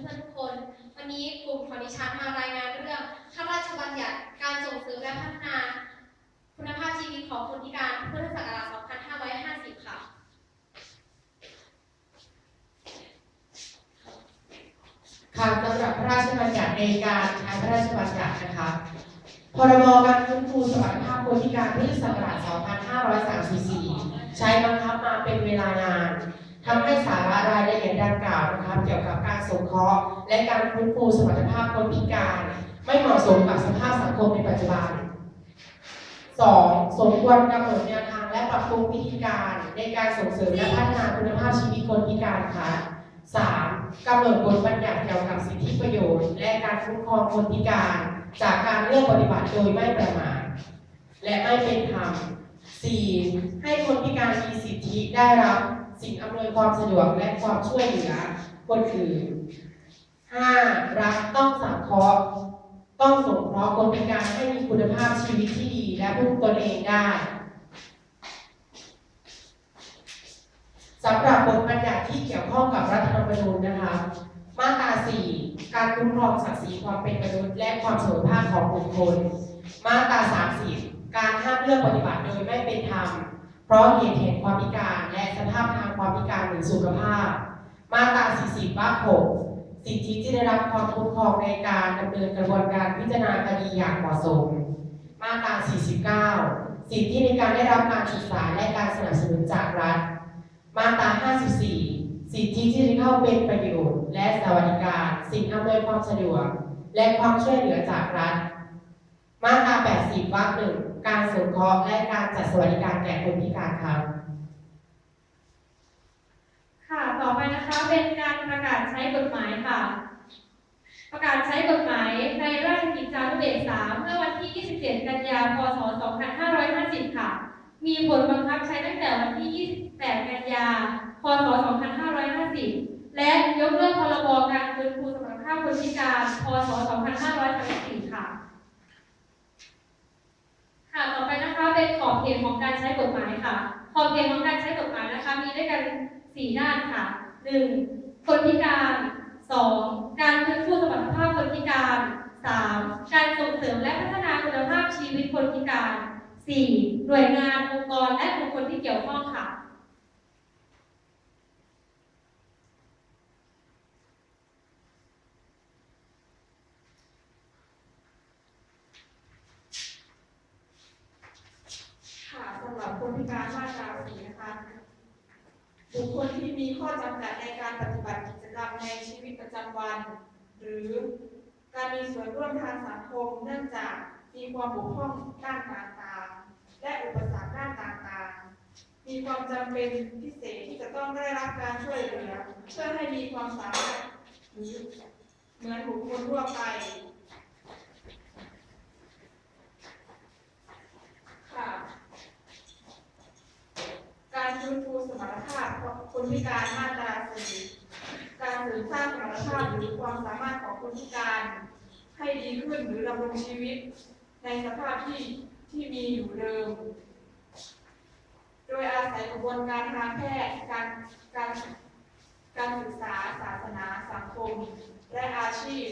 เพื่อนๆทุกคน วันนี้กลุ่มของดิฉันมารายงานเรื่องพระราชบัญญัติการส่งเสริมและพัฒนา คุณภาพชีวิตของคนพิการพุทธศักราช2550 ค่ะ ค่ะสำหรับพระราชบัญญัติในการใช้พระราชบัญญัตินะคะพรบการฟื้นฟูสมรรถภาพคนพิการพุทธศักราช2534 ใช้บังคับมาเป็นเวลานาน ทำให้สาระรายละเอียดดังกล่าวนะคะเกี่ยวกับการสงเคราะห์และการฟื้นฟูสมรรถภาพคนพิการ ไม่เหมาะสมกับสภาพสังคมในปัจจุบัน 2. สมควรกำหนดแนวทางและปรับปรุงวิธีการในการส่งเสริมและพัฒนาคุณภาพชีวิตคนพิการค่ะ 3. กำหนดบทบัญญัติเกี่ยวกับสิทธิประโยชน์ และการคุ้มครองคนพิการ จากการเลือกปฏิบัติโดยไม่ประมาทและไม่เป็นธรรม 4. ให้คนพิการมีสิทธิได้รับ สิ่งอำนวยความสะดวกและความช่วยเหลือคนอื่น 5. รัฐต้องสังเคราะห์ต้องสงเคราะห์คนพิการให้มีคุณภาพชีวิตที่ดีและพึ่งตนเองได้สำหรับบทบัญญัติที่เกี่ยวข้องกับรัฐธรรมนูญนะคะ มาตรา 4 การคุ้มครองศักดิ์ศรีความเป็นมนุษย์และความเสมอภาคของบุคคล มาตรา 30 การห้ามเลือกปฏิบัติโดยไม่เป็นธรรม เพราะเหตุแห่งความพิการและสภาพทางความพิการหรือสุขภาพ มาตรา 40วรรค6สิทธิที่ได้รับความคุ้มครองในการดำเนินกระบวนการพิจารณาคดีอย่างเหมาะสม มาตรา 49 สิทธิในการได้รับการศึกษาและการสนับสนุนจากรัฐ มาตรา 54 สิทธิที่ได้เข้าเป็นประโยชน์และสวัสดิการ สิ่งอำนวยความสะดวก และความช่วยเหลือจากรัฐ มาตรา 80วรรคหนึ่ง การสงเคราะห์และการจัดสวัสดิการแก่คนพิการครับค่ะต่อไปนะคะเป็นการประกาศใช้กฎหมายค่ะ ประกาศใช้กฎหมายในราชกิจจานุเบกษาเมื่อวันที่ 27 กันยายน พศ 2550 ค่ะ มีผลบังคับใช้ตั้งแต่วันที่ 28 กันยายนพศ 2550 และยกเลิกพรบการฟื้นฟูสมรรถภาพคนพิการ พศ 2534 ค่ะ ค่ะต่อไปนะคะเป็นขอบเขตของการใช้กฎหมายค่ะ ขอบเขตของการใช้กฎหมายนะคะ มีด้วยกันสี่ด้านค่ะ 1. คนพิการ 2. การฟื้นฟูสมรรถภาพคนพิการ 3. การส่งเสริมและพัฒนาคุณภาพชีวิตคนพิการ 4. หน่วยงานองค์กรและบุคคลที่เกี่ยวข้องค่ะสำหรับ คนพิการมาตราสีนะคะ บุคคลที่มีข้อจำกัดในการปฏิบัติกิจกรรมในชีวิตประจำวัน หรือการมีส่วนร่วมทางสังคมเนื่องจากมีความบกพร่องด้านต่างๆ และอุปสรรคด้านต่างๆ มีความจำเป็นพิเศษที่จะต้องได้รับการช่วยเหลือเพื่อให้มีความสามารถหรือเหมือนบุคคลทั่วไป ค่ะ การฟื้ นฟูสมรรถภาพคนพิการมาตราสี่การเสริมสร้างสมรรถภาพหรือความสามารถของคนพิการ ให้ดีขึ้นหรือดำรงชีวิต ในสภาพที่ที่มีอยู่เดิม โดยอาศัยกระบวนการทางแพทย์การการการศึกษาศาสนาสังคม และอาชีพ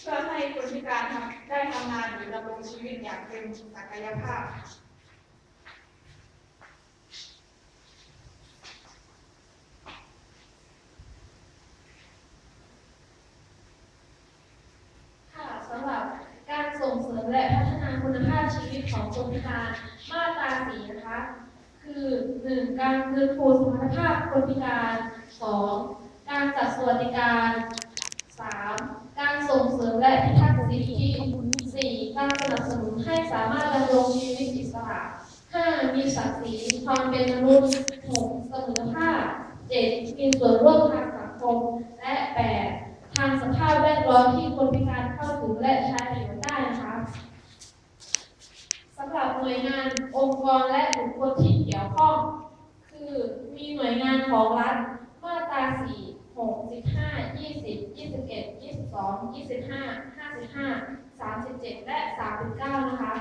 เพื่อให้คนพิการได้ทำงานหรือดำรงชีวิตอย่างเต็มศักยภาพ ค่ะสำหรับการส่งเสริมและพัฒนาคุณภาพ ชีวิตของคนพิการมาตราสีนะคะ คือ 1. การฟื้นฟูสมรรถภาพคนพิการ 2. การจัดสวัสดิการ 3. การส่งเสริมและพิทักษ์สิทธิ 4. การสนับสนุนให้สามารถดำรงชีวิตอิสระ 5. มีศักดิ์ศรีความเป็นมนุษย์ 6. เสมอภาค 7. มีส่วนร่วมทางสังคมและ 8. ทางสภาพแวดล้อมที่คนพิการเข้าถึงและใช้ประโยชน์ได้นะคะสำ หน่วยงานองค์กรและบุคคลที่เกี่ยวข้อง คือมีหน่วยงานของรัฐมาตรา4 6 15 20 21 22 25 55 37 และ 39 นะคะ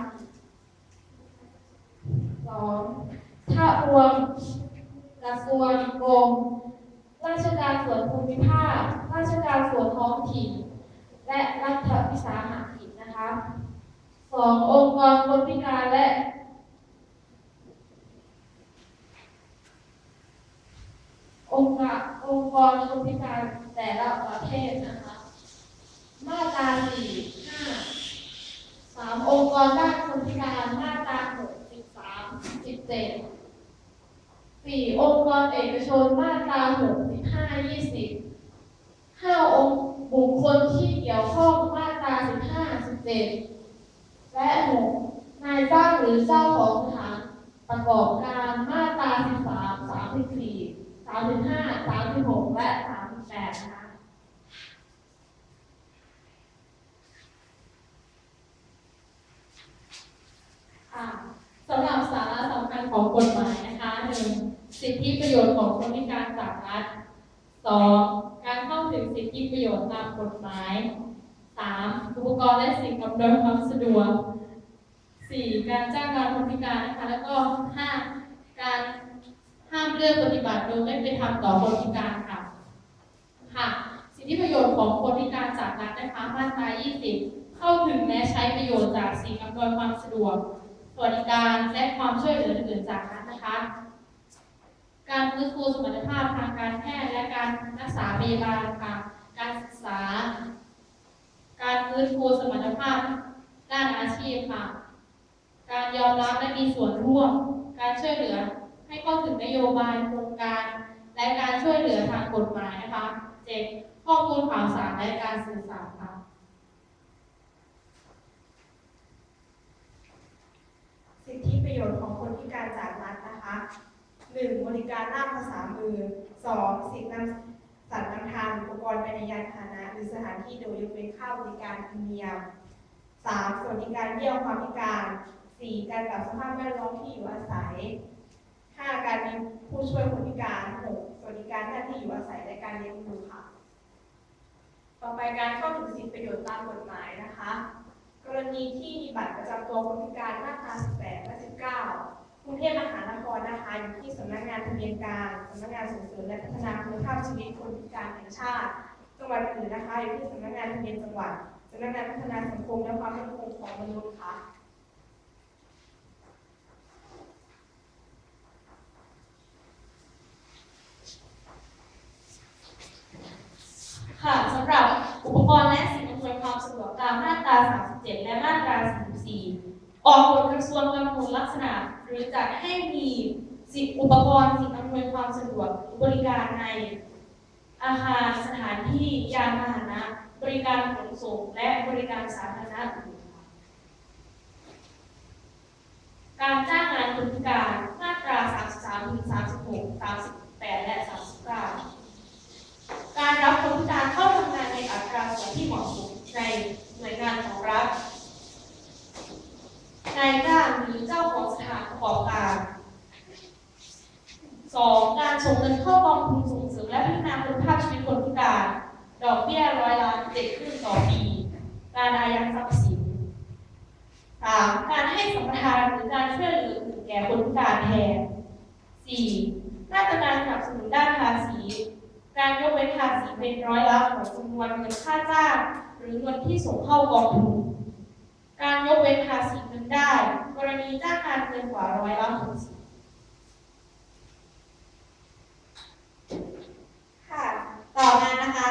2. ถ้ารวมกระทรวงกรมราชการส่วนภูมิภาค ราชการส่วนท้องถิ่น และรัฐวิสาหะ สององค์กรคนพิการและองค์กรองค์กรคนพิการแต่ละประเทศนะคะ มาตราสี่ห้าสามองค์กรด้านคนพิการมาตราหกสิบสามสิบเจ็ดสี่องค์กรเอกชนมาตราหกสิบห้ายี่สิบห้าองค์บุคคลที่เกี่ยวข้องมาตราสิบห้าสิบเจ็ดและหกนายจ้างหรือ เจ้าของสถานประกอบการมาตราสิบสามสามสิบสี่สามสิบห้าสามสิบหกและสามสิบแปดนะคะค่ะสำหรับสาระสำคัญของกฎหมายนะคะหนึ่งสิทธิประโยชน์ของคนพิการจากรัฐสองการเข้าถึงสิทธิประโยชน์ตามกฎหมายสามอุปกรณ์และสิ่งอำนวยความสะดวก สี่การจ้างงานคนพิการนะคะ แล้วก็ห้าการห้ามเลือกปฏิบัติโดยไม่เป็นธรรมต่อคนพิการค่ะ ค่ะ สิทธิประโยชน์ของคนพิการจากรัฐนะคะมาตรา 20 เข้าถึงและใช้ประโยชน์จากสิ่งอำนวยความสะดวกสวัสดิการและความช่วยเหลืออื่นๆจากรัฐนะคะ การฟื้นฟูสมรรถภาพทางการแพทย์และการรักษาพยาบาลค่ะ การศึกษา การฟื้นฟูสมรรถภาพด้านอาชีพค่ะ การยอมรับและมีส่วนร่วม การช่วยเหลือให้เข้าถึงนโยบายโครงการ และการช่วยเหลือทางกฎหมายนะคะเจ็ดข้อมูลข่าวสารและการสื่อสารค่ะสิทธิประโยชน์ของคนพิการจากรัฐนะคะ 1. บริการล่ามภาษามือ 2. สิ่งนำสัตว์นำทางอุปกรณ์ไปในยานพาหนะ หรือสถานที่โดยยกเว้นค่าบริการพรีเมียม 3. สวัสดิการเยี่ยมความพิการ 4. การปรับสภาพแวดล้อมที่อยู่อาศัย 5. การมีผู้ช่วยคนพิการ 6. สวัสดิการหน้าที่อยู่อาศัยและการเลี้ยงดูค่ะ ต่อไปการเข้าถึงสิทธิประโยชน์ตามกฎหมายนะคะ กรณีที่มีบัตรประจำตัวคนพิการมาตรา18และ19กรุงเทพมหานครนะคะอยู่ที่สำนักงานทะเบียนการสำนักงานส่งเสริมและพัฒนาคุณภาพชีวิตคนพิการแห่งชาติ จังหวัดอื่นนะคะอยู่ที่สำนักงานทะเบียนจังหวัดสำนักงานพัฒนาสังคมและความมั่นคงของมนุษย์ค่ะสำหรับอุปกรณ์และสิ่งอำนวยความสะดวกตามมาตรา 37 และมาตรา 44 ออกกฎกระทรวงกำหนด ลักษณะ หรือจัดให้มีสิ่งอุปกรณ์สิ่งอำนวยความสะดวกบริการใน อาคารสถานที่ยานพาหนะ บริการขนส่งและบริการสาธารณะอื่นค่ะการจ้างงานคนพิการมาตรา 33ถึง36 38 และ 39 การรับคนพิการเข้าทำงานในอัตราส่วนที่เหมาะสมในหน่วยงานของรัฐนายจ้างหรือเจ้าของสถานประกอบการ 2. การส่งเงินเข้ากองทุนส่งเสริมและพัฒนาคุณภาพชีวิตคนพิการ ด อกเบี้ยร้อยละเจ็ดขึ้นต่อปี การอายัดทรัพย์สิน 3. การให้สัมปทานหรือการช่วยเหลืออื่นแก่คนพิการแทน 4. มาตรการสนับสนุนด้านภาษี การยกเว้นภาษีเป็นร้อยละของจำนวนเงินค่าจ้างหรือเงินที่ส่งเข้ากองทุน การยกเว้นภาษีเงินได้ กรณีจ้างงานเกินกว่าร้อยละหกสิบ ค่ะ ต่อมานะคะ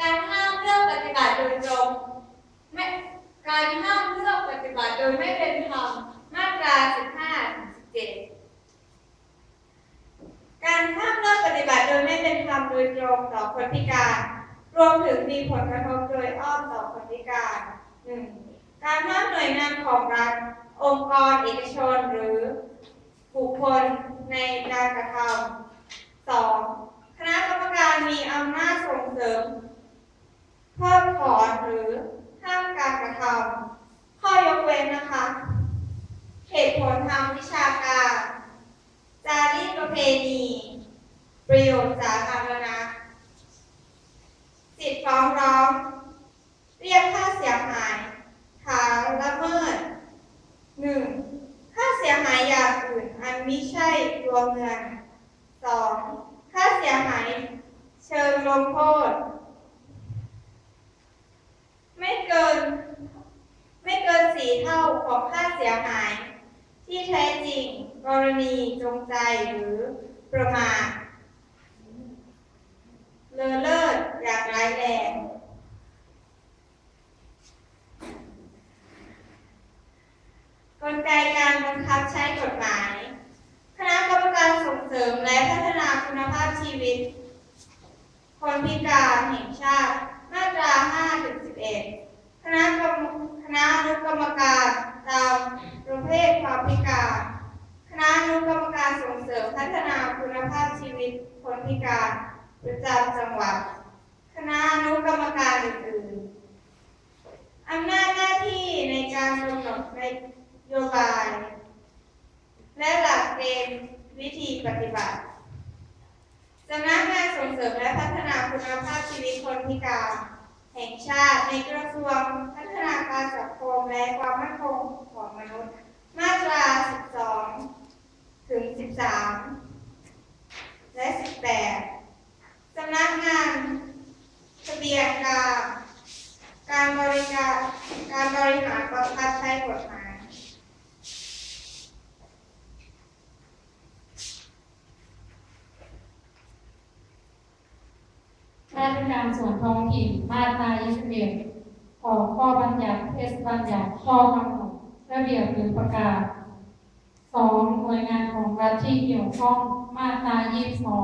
การห้ามเลือกปฏิบัติโดยตรงไม่การห้ามเลือกปฏิบัติโดยไม่เป็นธรรม มาตรา 15ถึง17 การห้ามเลือกปฏิบัติโดยไม่เป็นธรรมโดยตรงต่อคนพิการ รวมถึงมีผลกระทบโดยอ้อมต่อคนพิการ 1. การห้ามหน่วยงานของรัฐ องค์กรเอกชนหรือบุคคลในการกระทำ 2. คณะกรรมการมีอำนาจส่งเสริม เพิกถอนหรือห้ามการกระทำ ข้อยกเว้นนะคะ เหตุผลทางวิชาการ จารีตประเพณี ประโยชน์สาธารณะ สิทธิฟ้องร้อง เรียกค่าเสียหายฐานละเมิด 1. ค่าเสียหายอย่างอื่น อันมิใช่รวมเงิน 2. ค่าเสียหายเชิงลงโทษ ไม่เกิน ไม่เกินสี่เท่าของค่าเสียหาย ที่แท้จริง กรณีจงใจหรือประมาทเลอเลิศอย่างร้ายแรงกลไกการบังคับใช้กฎหมาย คณะกรรมการส่งเสริมและพัฒนาคุณภาพชีวิต คนพิการแห่งชาติ มาตรา 5-11 คณะกรรมคณะอนุกรรมการตามประเภทความพิการ คณะอนุกรรมการส่งเสริมพัฒนาคุณภาพชีวิต คนพิการประจำจังหวัด คณะอนุกรรมการอื่นๆ อำนาจหน้าที่ในการกำหนดนโยบาย และหลักเกณฑ์วิธีปฏิบัติ สำนักงานส่งเสริมและพัฒนา คุณภาพชีวิตคนพิการ แห่งชาติในกระทรวงพัฒนาการสังคมและความมั่นคงของมนุษย์ มาตรา 12 ถึง 13 และ 18 สำนักงานทะเบียนการการบริการการบริหารบังคับใช้กฎหมาย ราชการส่วนท้องถิ่นมาตรา21ออกข้อบัญญัติเทศบัญญัติข้อกำหนดระเบียบหรือประกาศ 2. หน่วยงานของรัฐที่เกี่ยวข้องมาตรา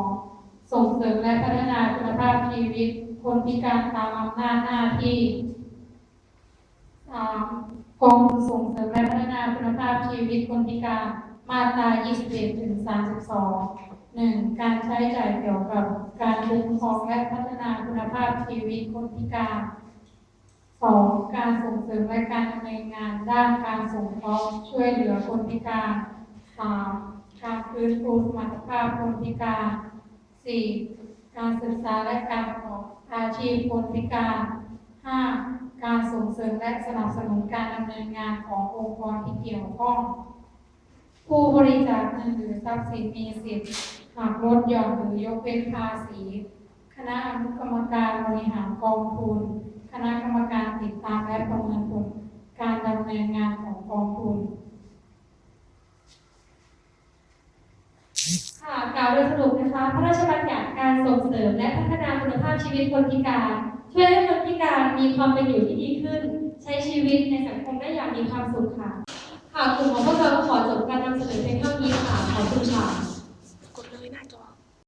22 ส่งเสริมและพัฒนาคุณภาพชีวิต คนพิการตามอำนาจหน้าที่ 3. กองส่งเสริมและพัฒนาคุณภาพชีวิตคนพิการมาตรา 21 ถึง 32 หนึ่งการใช้จ่ายเกี่ยวกับการคุ้มครองและพัฒนาคุณภาพชีวิตคนพิการสองการส่งเสริมและการดำเนินงานด้านการส่งเคราะห์ช่วยเหลือคนพิการสามการฟื้นฟูสมรรถภาพคนพิการสี่การศึกษาและการประกอบอาชีพคนพิการห้าการส่งเสริมและสนับสนุนการดำเนินงานขององค์กรที่เกี่ยวข้อง ผู้บริจาคเงินหรือทรัพย์สินมีสิทธิ์ หากลดหย่อนหรือยกเว้นภาษี คณะอนุกรรมการบริหารกองทุน คณะกรรมการติดตามและประเมินผลการดำเนินงานของกองทุนค่ะกล่าวโดยสรุปนะคะ พระราชบัญญัติการส่งเสริมและพัฒนาคุณภาพชีวิตคนพิการ ช่วยให้คนพิการมีความเป็นอยู่ที่ดีขึ้น ใช้ชีวิตในสังคมได้อย่างมีความสุขค่ะ ค่ะกลุ่มของพวกเราก็ขอจบการนำเสนอเพียงเท่านี้ค่ะ ขอบคุณค่ะ